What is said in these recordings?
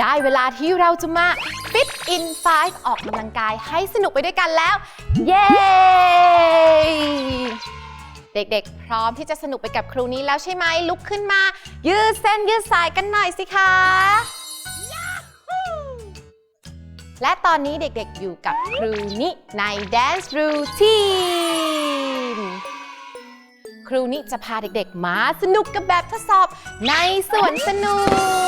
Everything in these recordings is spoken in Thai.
ได้เวลาที่เราจะมา Fit in 5 ออกกำลังกายให้สนุกไปด้วยกันแล้ว เย้ เด็กๆ พร้อมที่จะสนุกไปกับครูนี้แล้วใช่ไหมลุกขึ้นมา ยืดเส้นยืดสายกันหน่อยสิคะ และตอนนี้เด็กๆอยู่กับครูนิใน Dance Routine ครูนิจะพาเด็กๆ มาสนุกกับแบบทดสอบในสวนสนุก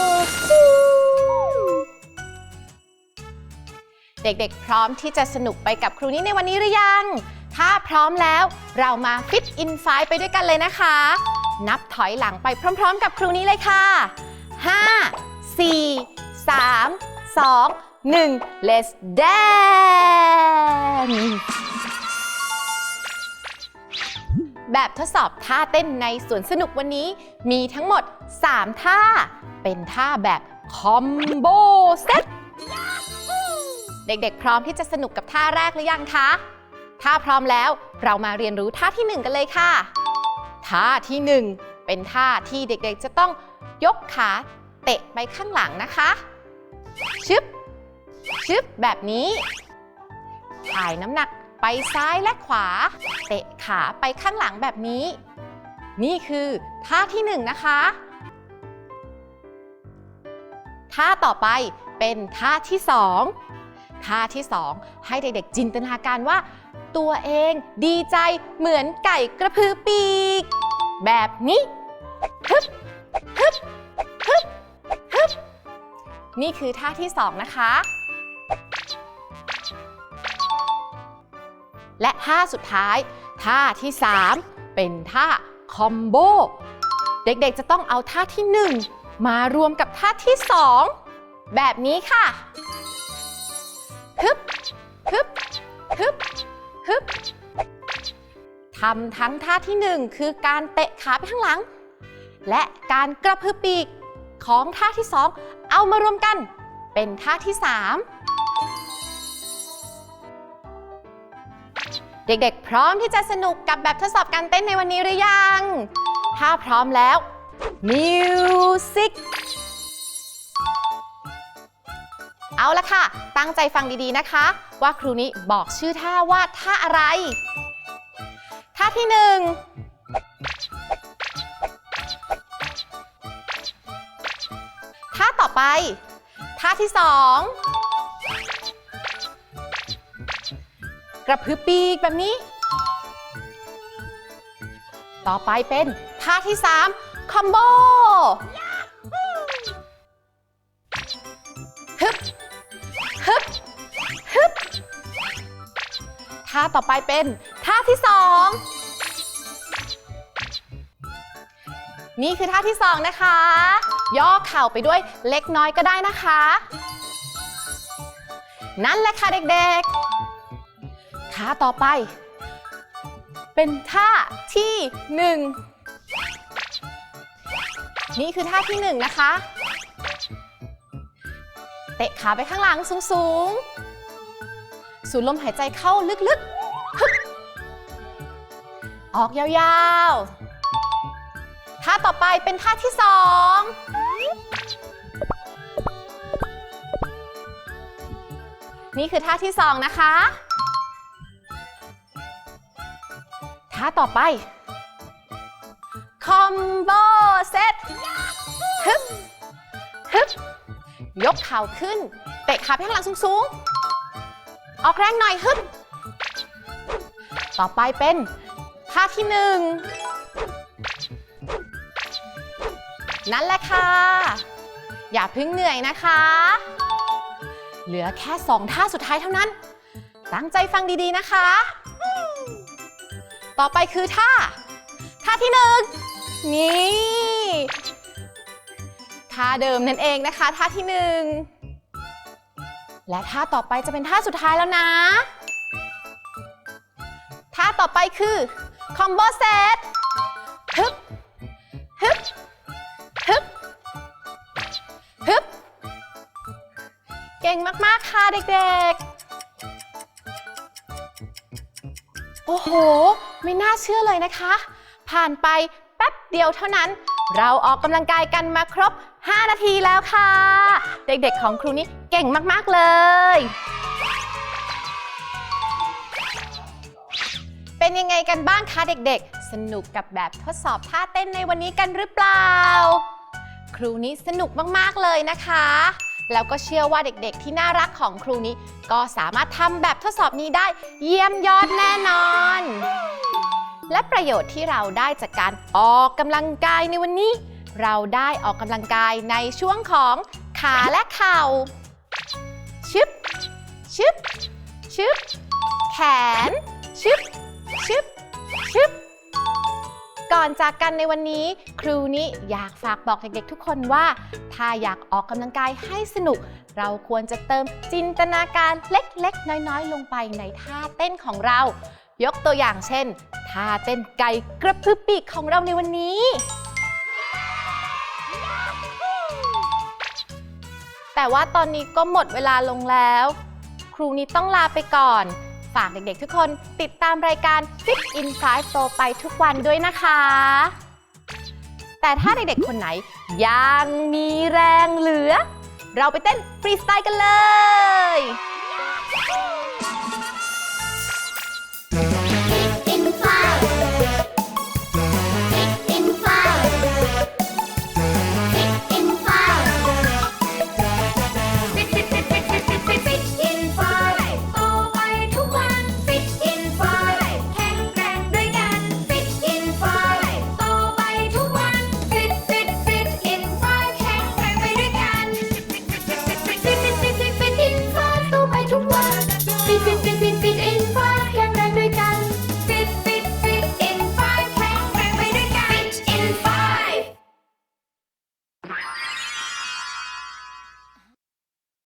เด็กๆ พร้อมที่จะสนุกไปกับครูนิในวันนี้หรือยัง ถ้าพร้อมแล้วเรามา Fit in 5ไฟไปด้วยกันเลยนะคะ นับถอยหลังไปพร้อม ๆ กับครูนี้เลยค่ะ 5 4 3 2 1 let's dance แบบทดสอบท่าเต้นในสวนสนุกวันนี้ มีทั้งหมด 3 ท่า เป็นท่าแบบคอมโบเซ็ต เด็กๆ พร้อมที่จะสนุกกับท่าแรกหรือยังคะ ถ้าพร้อมแล้วเรามาเรียนรู้ท่าที่ 1 กันเลยค่ะ ท่าที่ 1 เป็นท่าที่เด็กๆ จะต้องยกขาเตะไปข้างหลังนะคะ ชึบ ชึบ แบบนี้ ถ่ายน้ำหนักไปซ้ายและขวา เตะขาไปข้างหลังแบบนี้ นี่คือท่าที่หนึ่งนะคะ ท่าต่อไปเป็นท่าที่สอง ท่าที่สองให้เด็กๆจินตนาการว่า ตัวเองดีใจเหมือนไก่กระพือปีก แบบนี้ฮึบฮึบฮึบฮึบนี่คือท่าที่สองนะคะ และท่าสุดท้าย ท่าที่ 3 เป็นท่าคอมโบเด็กๆจะต้องเอาท่าที่ 1 มารวมกับท่าที่ 2 แบบนี้ค่ะ ทำทั้งท่าที่ 1 คือการเตะขาไปข้างหลัง และการกระพือปีกของท่าที่ 2 เอามารวมกัน เป็นท่าที่ 3 เด็กๆ พร้อมที่จะสนุกกับแบบทดสอบการเต้นในวันนี้หรือยัง ถ้าพร้อมแล้วมิวสิกเอาละค่ะ ตั้งใจฟังดีๆนะคะ ว่าครูนี้บอกชื่อท่าว่าท่าอะไร ท่าที่หนึ่งท่าต่อไป ท่าที่สองกระพือปีกแบบนี้ ต่อไปเป็นท่าที่3คอมโบฮึบฮึบฮึบท่าต่อไปเป็นท่าที่2 นี่คือท่าที่ 2 นะคะ ย่อเข่าไปด้วยเล็กน้อยก็ได้นะคะ นั่นแหละค่ะเด็กๆท่าต่อไป เป็นท่าที่หนึ่งนี่คือท่าที่หนึ่งนะคะ เตะขาไปข้างหลังสูงๆ สูดลมหายใจเข้าลึกๆ ออกยาวๆ ท่าต่อไปเป็นท่าที่สองนี่คือท่าที่สองนะคะ ท่าต่อไป คอมโบเซตฮึบฮึบยกเข่าขึ้น เตะขาไปข้างหลังสูงๆ ออกแรงหน่อยฮึบต่อไปเป็นท่าที่หนึ่ง นั่นแหละค่ะ อย่าเพึ่งเหนื่อยนะคะ เหลือแค่สองท่าสุดท้ายเท่านั้น ตั้งใจฟังดีๆนะคะ ต่อไปคือท่า ท่าที่หนึ่งนี่ท่าเดิมนั่นเองนะคะ ท่าที่หนึ่งและท่าต่อไปจะเป็นท่าสุดท้ายแล้วนะ ท่าต่อไปคือคอมโบเซตฮึบฮึบ เก่งมาก ๆ ค่ะเด็ก ๆ โอ้โห ไม่น่าเชื่อเลยนะคะ ผ่านไปแป๊บเดียวเท่านั้น เราออกกำลังกายกันมาครบ 5 นาทีแล้วค่ะ เด็ก ๆ ของครูนี้เก่งมาก ๆ เลย เป็นยังไงกันบ้างคะเด็ก ๆ สนุกกับแบบทดสอบท่าเต้นในวันนี้กันหรือเปล่า ครูนี้สนุกมาก ๆ เลยนะคะ แล้วก็เชื่อว่าเด็กๆ ที่น่ารักของครูนี้ ก็สามารถทำแบบทดสอบนี้ได้เยี่ยมยอดแน่นอน และประโยชน์ที่เราได้จากการออกกำลังกายในวันนี้ เราได้ออกกำลังกายในช่วงของขาและเข่าชึบชึบชึบแขนชึบชึบชึบ ก่อนจากกันในวันนี้ ครูนี้อยากฝากบอกเด็กๆทุกคนว่า ถ้าอยากออกกำลังกายให้สนุก เราควรจะเติมจินตนาการเล็กๆ น้อยๆ ลงไปในท่าเต้นของเรา ยกตัวอย่างเช่นท่าเต้นไก่กระพือปีกของเราในวันนี้ แต่ว่าตอนนี้ก็หมดเวลาลงแล้ว ครูนี้ต้องลาไปก่อน ฝากเด็กๆทุกคนติดตามรายการ Fit Inside โตไปทุกวันด้วยนะคะ แต่ถ้าเด็กๆคนไหนยังมีแรงเหลือ เราไปเต้นฟรีสไตล์กันเลย